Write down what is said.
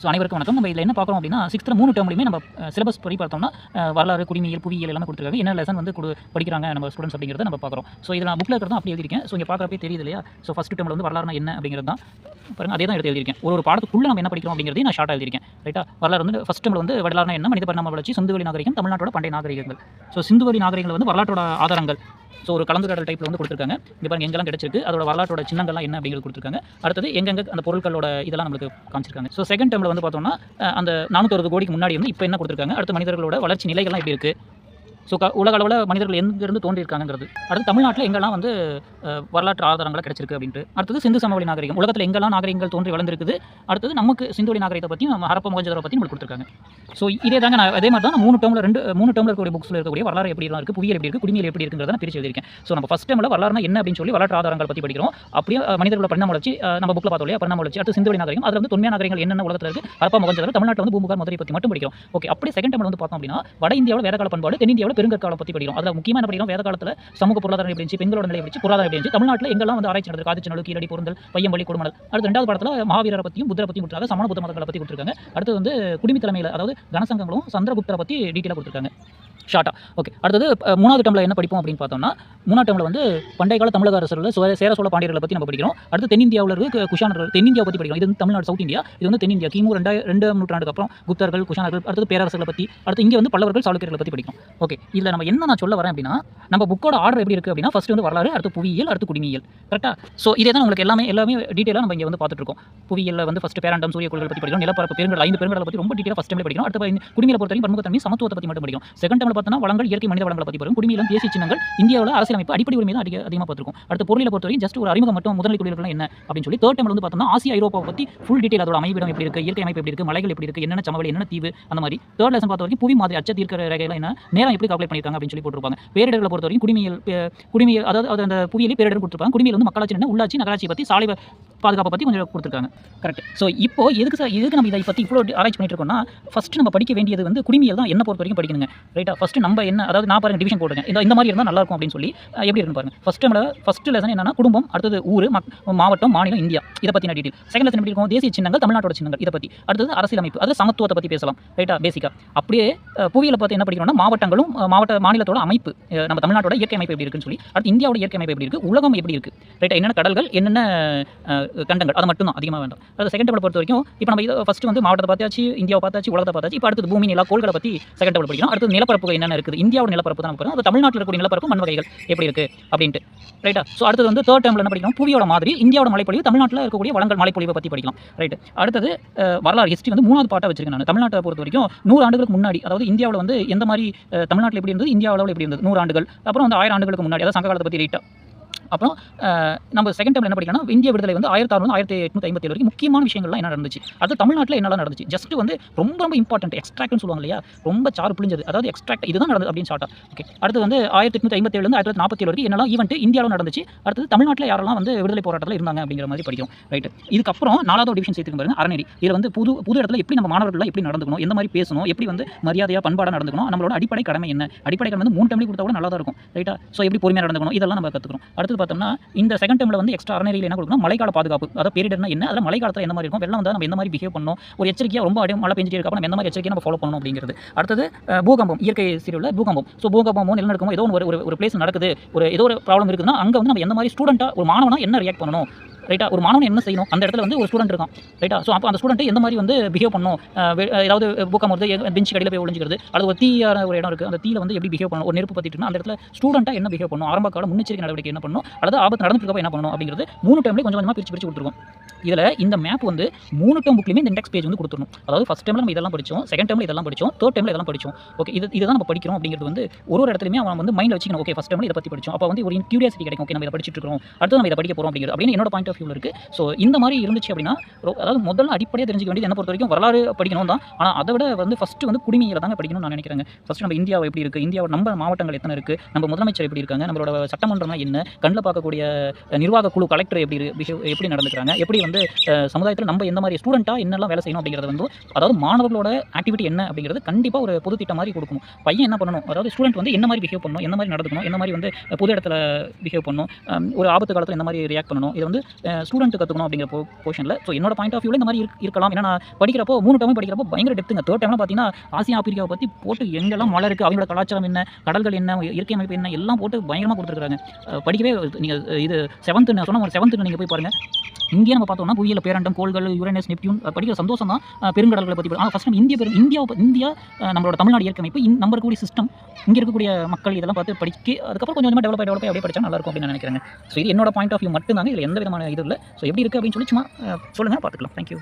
So அனைவருக்கும் வணக்கம். நம்ம இதில் என்ன பார்க்குறோம் அப்படின்னா சிக்ஸ்த்தில் மூணு டேர்ம்லையுமே நம்ம சிலபஸ் படி பார்த்தோம்னா வரலாறு குடிமையியல் புவியியல் எல்லாமே கொடுத்துருக்காங்க. என்ன லெசன் வந்து கொடு படிக்கிறாங்க நம்ம ஸ்டூடெண்ட்ஸ் அப்படிங்கிறத நம்ம பார்க்குறோம். ஸோ இதில் நான் புக்கில் இருக்கிறதா அப்படி எழுதியிருக்கேன். ஸோ இங்கே பார்க்குறப்பே தெரியுது இல்லையா? ஸோ ஃபஸ்ட் டேர்மில் வந்து வரலாறுனா என்ன அப்படிங்கிறது தான். பாருங்க அதே தான் எடுத்து எழுதியிருக்கேன். ஒரு ஒரு பாடத்துக்குள்ளே நம்ம என்ன படிக்கிறோம் அப்படிங்கிறதே நான் ஷார்ட்டாக எழுதியிருக்கேன். ரைட்டா வரலாறு வந்து ஃபஸ்ட் டேர்மில் வந்து வரலாறுனா என்ன? மனித பரிணாம வளர்ச்சி சிந்துவெளி நாகரிகம் தமிழ்நாட்டோட பண்டைய நாகரிகங்கள். ஸோ சிந்துவெளி நாகரிகங்கள் வந்து வரலாற்றோட ஆதாரங்கள். ஸோ ஒரு கலந்துரையாடல் டைப்பில் வந்து கொடுத்துருக்காங்க. இங்கே பாருங்கள் எங்கெல்லாம் கிடச்சிருக்கு அதோட வரலாற்றோட சின்னங்கள்லாம் என்ன அப்படிங்கிறது கொடுத்துருக்காங்க. அடுத்தது எங்கெங்க அந்த பொருட்களோட இதெல்லாம் நம்மளுக்கு காமிச்சிருக்காங்க. ஸோ செகண்ட் டேர்மில் வந்து பார்த்தோம்னா அந்த நானூற்றறுபது கோடிக்கு முன்னாடி வந்து இப்போ என்ன கொடுத்துருக்காங்க? அடுத்த மனிதர்களோட வளர்ச்சி நிலைகள்லாம் எப்படி இருக்குது ஸோ க உலக அளவில் மனிதர்கள் எங்கேருந்து தோன்றியிருக்காங்கிறது அடுத்து தமிழ்நாட்டில் எங்கெல்லாம் வந்து வரலாற்று ஆதாரங்கள் கிடச்சிருக்கு அப்படின்ட்டு. அடுத்தது சிந்து சமவெளி நாகரிகம். உலகத்தில் எங்கெல்லாம் நாகரிகங்கள் தோன்றி வளர்ந்துருக்குது அடுத்தது நமக்கு சிந்துவெளி நாகரிகத்தை பற்றியும் நம்ம ஹரப்ப மொகஞ்சதரை பற்றி நம்மளுக்கு கொடுத்துருக்காங்க. ஸோ இதே தாங்க நான் அதே மாதிரி தான் மூணு டேர்மில் ரெண்டு மூணு டேர்மில் இருக்கக்கூடிய புக்ஸில் இருக்கக்கூடிய வரலாறு எப்படி இருக்குது புவியியல் எப்படி இருக்குது குடிமையில் எப்படி இருக்குங்கிறத நான் பிரிச்சு எழுதியிருக்கேன். ஸோ நம்ம ஃபஸ்ட் டைமில் வரலாறுனா என்ன அப்படின்னு சொல்லி வரலாற்று ஆதாரங்கள் பற்றி படிக்கிறோம். அப்படியே மனிதர்களை மனிதர்களோட பரிணாம வளர்ச்சி நம்ம புக்கில் பார்த்தோம் இல்லையா பரிணாம வளர்ச்சி அடுத்து சிந்துவெளி நாகரிகம். அதில் வந்து தொன்மையான நாகரிகங்கள் என்னென்ன உலகத்தில் இருக்குது ஹரப்ப மொகஞ்சதர் தமிழ்நாட்டில் வந்து பூமுகார் மதுரை பற்றி மட்டும் படிக்கிறோம். ஓகே அப்படியே செகண்ட் டைமில் வந்து பார்த்தோம் அப்படின்னா வட இந்தியாவில் வேதகால பண்பாடு தென்னிந்தியாவில் பெருங்கற்காலம் பற்றி படிக்கிறோம். அதில் முக்கியமான படிக்கிறோம் வேத காலத்தில் சமூக பொருளாதாரம் எப்படி இருந்துச்சு பெண்களோட நிலை எப்படி இருந்துச்சு பொருளாதாரம் எப்படி இருந்துச்சு தமிழ்நாட்டில் எங்கெல்லாம் வந்து ஆராய்ச்சி நடந்தது காது சின்னல் கீழடி பொருந்தல் பையம்பள்ளி கொடுமணல். அடுத்து ரெண்டாவது படத்தில் மகாவீரரை பற்றியும் புத்தரை பற்றியும் கொடுத்துருக்காங்க சமண புத்த மதங்களை பற்றி கொடுத்துருக்காங்க. அடுத்து வந்து குடிமி தலைமையில் அதாவது கனசங்கங்களும் சந்திரகுப்தரை பற்றி டீட்டெயிலாக கொடுத்துருக்காங்க. ஷார்ட்டாக ஓகே அடுத்தது மூணாவது டேர்மில் என்ன படிப்போம் அப்படின்னு பார்த்தோம்னா மூணாவது டேர்மில் வந்து பண்டைய கால தமிழக அரசர்கள் சோழ சேர சோழ பாண்டியர்களை பற்றி நம்ம படிக்கிறோம். அடுத்து தென்னிந்தியாவில் இருக்கு குஷானர்கள் தென்னிந்தியாவை பற்றி படிக்கிறோம். இது வந்து தமிழ்நாடு சவுத் இந்தியா. இது வந்து தென்னிந்தியா. கிமு ரெண்டாயிரம் ரெண்டு நூற்றாண்டுக்கு அப்புறம் குப்தர்கள் குஷானர்கள் அடுத்தது பேரரசுகளை பற்றி அடுத்து இங்கே வந்து பல்லவர்கள் சாளுக்கியர்களை பற்றி படிக்கிறோம். ஓகே இதில் நம்ம என்ன நான் சொல்ல வரேன் அப்படின்னா நம்ம புக்கோட ஆர்டர் எப்படி இருக்குது அப்படின்னா ஃபஸ்ட்டு வந்து வரலாறு அடுத்து புவியியல் அடுத்து குடிமியல் கரெக்டாக ஸோ இதே தான் உங்களுக்கு எல்லாமே எல்லாமே டீட்டெயிலாக நம்ம இங்கே வந்து பார்த்துட்டு இருக்கோம். புவியியலில் வந்து ஃபஸ்ட்டு பேராண்டம் சூரிய கோள்கள் பற்றி படிக்கிறோம். நிலப்பரப்பு பெருங்கடல் ஐந்து பெருங்கடலை பற்றி ரொம்ப டீட்டெயிலாக ஃபஸ்ட் டைம் படிக்கிறோம். அடுத்து வந்து குடிமையில பொறுத்தவரைக்கும் பன்முகத்தன்மை சமத்துவத்தை பற்றி மட்டும் படிக்கிறோம். செகண்ட் பார்த்தோம்னா வளங்கள் இயற்கை மனித வளங்களை பற்றி படிக்கிறோம் குடிமையிலும் தேசிய சின்னங்கள் இந்தியாவில் அரசியலமைப்பு அடிப்படை உரிமை தான் அதிக அதிகமாக பார்த்துருக்கும். அடுத்து பொருளில் பொறுத்தவரைக்கும் ஜஸ்ட் ஒரு அறிமுகம் மட்டும் முதலில் தொழில்கள் என்ன அப்படின்னு சொல்லி தேர்ட் டைமில் வந்து பார்த்தோம்னா ஆசியா ஐரோப்பா பற்றி ஃபுல் டீட்டெயில் அதோட அமைவிடம் எப்படி இருக்குது இயற்கை அமைப்பு எப்படி இருக்குது மலைகள் எப்படி இருக்குது என்னென்ன சமவெளி என்ன தீவு அந்த மாதிரி. தேர்ட் லெசன் பார்த்த வரைக்கும் புவி மாதிரி அச்ச ரகையில் என்ன நேரம் எப்படி கால்குலேட் பண்ணியிருக்காங்க அப்படின்னு சொல்லி போட்டிருப்பாங்க. பேரிடர்களை பொறுத்த வரைக்கும் குடிமையில் பே- அதாவது அந்த புவியிலே பேரிடர் கொடுத்துருப்பாங்க. குடிமையில் வந்து மக்களாட்சி என்ன உள்ளாட்சி நகராட்சி பற்றி சாலை பாதுகாப்பை பற்றி கொஞ்சம் கொடுத்துருக்காங்க. கரெக்ட் ஸோ இப்போ எதுக்கு சார் எதுக்கு நம்ம இதை பற்றி இவ்வளோ ஆராய்ச்சி பண்ணிட்டு இருக்கோம்னா ஃபஸ்ட்டு நம்ம படிக்க வேண்டியது வந்து குடிமையில் தான். என்ன பொறுத்த வரைக்கும் படிக்கணுங்க. ரைட்டா ஃபஸ்ட்டு நம்ம என்ன அதாவது நான் பாருங்க டிவிஷன் போட்டுருங்க இந்த இந்த மாதிரி இருந்தால் நல்லா இருக்கும் அப்படின்னு சொல்லி எப்படி இருந்து பாருங்க. ஃபஸ்ட் டைமில் ஃபஸ்ட் லெசன் என்னன்னா குடும்பம் அடுத்தது ஊர் மாவட்டம் மாநிலம் இந்தியா. இதை பற்றின டீட்டெயில் செகண்ட் லெசன் எப்படி இருக்கும்? தேசிய சின்னங்கள் தமிழ்நாட்டோட சின்னங்கள். இதை பற்றி அடுத்தது அரசியலமைப்பு. அது சமத்துவத்தை பற்றி பேசலாம். ரைட்டா பேசிக்காக அப்படியே புவியில் பார்த்து என்ன படிக்கிறோம்னா மாவட்டங்களும் மாவட்ட மாநிலத்தோட அமைப்பு நம்ம தமிழ்நாட்டோட இயற்கை அமைப்பு எப்படி இருக்குன்னு சொல்லி அடுத்து இந்தியாவோட இயற்கை அமைப்பு எப்படி இருக்குது உலகம் எப்படி இருக்குது ரைட்டா என்னென்ன கடல்கள் என்னென்ன கண்டங்கள் அது மட்டும் தான் அதிகமாக வேண்டாம். அது செகண்ட் டேபிள் பொறுத்த வரைக்கும் இப்போ நம்ம இதை ஃபஸ்ட்டு வந்து மாவட்டத்தை பார்த்தாச்சு இந்தியாவை பார்த்தாச்சு உலகத்தை பார்த்தாச்சு இப்போ அடுத்தது பூமி நிலா கோள்களை பற்றி செகண்ட் டேபிள் படிக்கிறோம். அடுத்து நிலப்பரப்பு என்னென்ன இருக்குது? இந்தியாவோட நிலப்பரப்பு தான் நமக்கு அது தமிழ்நாட்டில் இருக்கக்கூடிய நிலப்பரப்பு மண் வகைகள் எப்படி இருக்குது அப்படின்ட்டு. ரைட்டா ஸோ அடுத்தது வந்து தேர்ட் டைமில் என்ன படிக்கணும்? புவியோட மாதிரி இந்தியாவோட மலைப்பொழிவு தமிழ்நாட்டில் இருக்கக்கூடிய வளங்கள் மலைப்பொழிவை பற்றி படிக்கலாம். ரைட் அடுத்தது வரலாறு ஹிஸ்ட்ரி வந்து மூணாவது பாட்டாக வச்சிருக்கேன் நான். தமிழ்நாட்டை பொறுத்த வரைக்கும் நூறு ஆண்டுகளுக்கு முன்னாடி அதாவது இந்தியாவில் வந்து எந்த மாதிரி தமிழ்நாட்டில் எப்படி இருந்தது? இந்தியாவில் எப்படி இருந்தது? நூறு ஆண்டுகள். அப்புறம் வந்து ஆயிரம் ஆண்டுகளுக்கு முன்னாடி அதாவது சங்க காலத்தை பற்றி ரைட்டாக அப்புறம் நம்ம செகண்ட் டைம் என்ன படிக்கணும்னா இந்திய விடுதலை வந்து ஆயிரத்தி அறுநூறு ஆயிரத்தி எட்நூத்தி ஐம்பத்தி ஏழு வரைக்கும் முக்கியமான விஷயங்கள்லாம் என்ன நடந்துச்சு. அது தமிழ்நாட்டில் என்னெல்லாம் நடந்துச்சு. ஜஸ்ட் வந்து ரொம்ப ரொம்ப இம்பார்ட்டன்ட் எக்ஸ்ட்ராக்ட்னு சொல்லுவாங்க இல்லையா? ரொம்ப சாறு புளிஞ்சது அதாவது எக்ஸ்ட்ராக்ட் இதுதான் நடந்தது அப்படின்னு ஷார்ட்டா ஓகே அடுத்து வந்து ஆயிரத்தி எட்நூத்தி ஐம்பத்தி ஆயிரத்தி நாற்பத்தி ஏழு வரைக்கும் என்னெல்லாம் ஈவெண்ட் இந்தியாவில் நடந்துச்சு. அடுத்தது தமிழ்நாட்டில் யாரெல்லாம் வந்து விடுதலை போராட்டத்தில் இருந்தாங்க அப்படிங்கிற மாதிரி படிக்கும் ரைட் இதுக்கப்புறம் நாலாவது டிவிஷன் சேர்த்துக்கு பாருங்க. அறநெறி. இதில் வந்து புது புது இடத்துல எப்படி நம்ம மாணவர்கள்லாம் எப்படி நடந்துக்கணும் எந்த மாதிரி பேசணும் எப்படி வந்து மரியாதையாக பண்பாடாக நடந்துக்கணும் நம்மளோட அடிப்படை கடமை என்ன? அடிப்படை கடமை வந்து மூணு டைம்லேயும் கொடுத்தா கூட நல்லா தான் இருக்கும் ரைட்டா ஸோ எப்படி பொறுமையாக நடந்துக்கணும்? இதெல்லாம் நம்ம கற்றுக்கணும் அடுத்து பார்த்தோம்னா இந்த செகண்ட் டைமில் வந்து எக்ஸ்ட்ரா அறநெறியில் என்ன கொடுக்கணும்? மழைக்கால பாதுகாப்பு. அதாவது பேரிடர்னா என்ன? அதில் மழைக்காலத்தில் எந்த என்ன மாதிரி இருக்கும்? வெள்ளம் வந்தால் நம்ம எந்த மாதிரி பிஹேவ் பண்ணணும்? ஒரு எச்சரிக்கையாக ரொம்ப அடி மழை பெஞ்சிட்டு இருக்கப்போ நம்ம எந்த மாதிரி எச்சரிக்கையாக நம்ம ஃபாலோ பண்ணணும் அப்படிங்கிறது. அடுத்தது பூகம்பம். இயற்கை சீரியலில் பூகம்பம். ஸோ பூகம்பமோ நிலநடுக்கமோ ஏதோ ஒரு ஒரு- ஒரு பிளேஸ் நடக்குது. ஒரு ஏதோ ஒரு ப்ராப்ளம் இருக்குதுன்னா அங்கே வந்து நம்ம எந்த மாதிரி ஸ்டூடெண்ட்டாக ஒரு மாணவனா என்ன ரியாக்ட் பண்ணணும்? ரைட்டா ஒரு மாணவன் என்ன செய்யணும்? அந்த இடத்துல வந்து ஒரு ஸ்டூடெண்ட் இருக்கான் ரைட்டா ஸோ அப்போ அந்த ஸ்டூடெண்ட் எந்த மாதிரி வந்து பிஹேவ் பண்ணணும்? ஏதாவது பூக்கம் வருது பெஞ்ச் கடையில் போய் ஒழிஞ்சிக்கிறது அது ஒரு தீயான ஒரு இடம் இருக்குது அந்த தீல வந்து எப்படி பிஹேவ் பண்ணணும்? ஒரு நெருப்பு பற்றிட்டு அந்த இடத்துல ஸ்டூடெண்ட்டாக என்ன பிஹேவ் பண்ணணும்? ஆரம்ப கால முன்னெச்சரிக்கை நடவடிக்கை என்ன பண்ணணும்? அல்லது ஆபத்து நடந்துருக்கப்போ என்ன பண்ணணும்? அப்படிங்கிறது மூணு டைம்லேயும் கொஞ்சம் கொஞ்சமாக பிரிச்சு பிரித்து கொடுத்துருக்கோம். இதில் இந்த மேப் வந்து மூணு டைம் புக்லேயுமே இந்த இண்டெக்ஸ் பேஜ் வந்து கொடுத்துருணும் அதாவது ஃபஸ்ட் டைமில் நம்ம இதெல்லாம் படித்தோம் செகண்ட் டைமில் இதெல்லாம் படித்தோம் தேர்ட் டைமில் இதெல்லாம் படித்தோம் ஓகே இது இதுதான் நம்ம படிக்கிறோம் அப்படிங்கிறது வந்து ஒரு ஒரு இடத்துலையுமே அவன் வந்து மைண்டில் வச்சுக்கணும். ஓகே ஃபஸ்ட் டைமில் இதை பற்றி படித்தோம் அப்போ வந்து ஒரு கியூரியாசிட்டி கிடைக்கும். ஓகே நம்ம இதை படிச்சுட்டு இருக்கோம் அடுத்து நம்ம இதை படிக்க போகிறோம் அப்படிங்கிறது. அப்படின்னு என்னோட பாயிண்ட் ஆஃப் வியூவில் இருக்குது ஸோ இந்த மாதிரி இருந்துச்சு அப்படின்னா அதாவது முதல்ல அடிப்படையாக தெரிஞ்சுக்க வேண்டியது என்ன பொறுத்த வரைக்கும் வரலாறு படிக்கணும் தான். ஆனால் அதை விட வந்து ஃபஸ்ட்டு வந்து குடிமையில தாங்க படிக்கணும்னு நான் நினைக்கிறேங்க. ஃபஸ்ட்டு நம்ம இந்தியாவை எப்படி இருக்குது இந்தியாவோட நம்ம மாவட்டங்கள் எத்தனை இருக்குது நம்ம முதலமைச்சர் எப்படி இருக்காங்க? நம்மளோட சட்டமன்றம்னா என்ன? கண்ணில் பார்க்கக்கூடிய நிர்வாக குழு கலெக்டர் எப்படி இரு- எப்படி நடந்துக்கிறாங்க? எப்படி வந்து சமுதாயத்தில் நம்ம எந்த மாதிரி ஸ்டூடெண்ட்டாக என்னெல்லாம் வேலை செய்யணும் அப்படிங்கிறது வந்து அதாவது மாணவர்களோட ஆக்டிவிட்டி என்ன அப்படிங்கிறது கண்டிப்பாக ஒரு பொது திட்டம் மாதிரி கொடுக்கணும். பையன் என்ன பண்ணணும்? அதாவது ஸ்டூடெண்ட் வந்து என்ன மாதிரி பிஹேவ் பண்ணணும்? என்ன மாதிரி நடந்துக்கணும்? என்ன மாதிரி வந்து பொது இடத்துல பிஹேவ் பண்ணணும்? ஒரு ஆபத்து காலத்தில் என்ன மாதிரி ரியாக்ட் பண்ணணும்? இது வந்து ஸ்டூடெண்ட் கற்றுக்கணும் அப்படிங்கிற போ போர்ஷனில் ஸோ என்னோட பாயிண்ட் ஆஃப் வியூவில் இந்த மாதிரி இருக்கலாம். ஏன்னா நான் படிக்கிறப்போ மூணு டைமும் படிக்கிறப்போ பயங்கர டெப்த்துங்க தேர்ட் டைம்லாம் பார்த்தீங்கன்னா ஆசியா ஆப்பிரிக்காவை பற்றி போட்டு எங்கெல்லாம் மழை இருக்குது அவங்களோட கலாச்சாரம் என்ன கடல்கள் என்ன இயற்கை அமைப்பு என்ன எல்லாம் போட்டு பயங்கரமாக கொடுத்துருக்காங்க படிக்கவே நீங்கள் இது செவன்த்து சொன்னால் ஒரு செவன்த்து நீங்கள் போய் பாருங்கள் இங்கேயே நம்ம பார்த்தோம்னா புவியியல் பேரண்டம் கோள்கள் யுரேனஸ் நெப்டியூன் படிக்கிற சந்தோஷம் தான் பெருங்கடல்களை பற்றி ஆனால் ஃபஸ்ட் நம்ம இந்திய பெரு இந்தியா இந்தியா நம்மளோட தமிழ்நாடு இயற்கை அமைப்பு இந்த நம்ம இருக்கக்கூடிய சிஸ்டம் இங்கே இருக்கக்கூடிய மக்கள் இதெல்லாம் பார்த்து படிக்க அதுக்கப்புறம் கொஞ்சம் கொஞ்சமாக டெவலப் ஆகி டெவலப் அப்படியே படிச்சா நல்லா இருக்கும் அப்படின்னு நினைக்கிறேன் ஸோ இது என்னோட பாயிண்ட் ஆஃப் வியூ மட்டும் தாங்க இதில் எந்த விதமான இது இல்லை. ஸோ எப்படி இருக்குது அப்படின்னு சொல்லி சும்மா சொல்லுங்கள் பார்த்துக்கலாம். தேங்க்யூ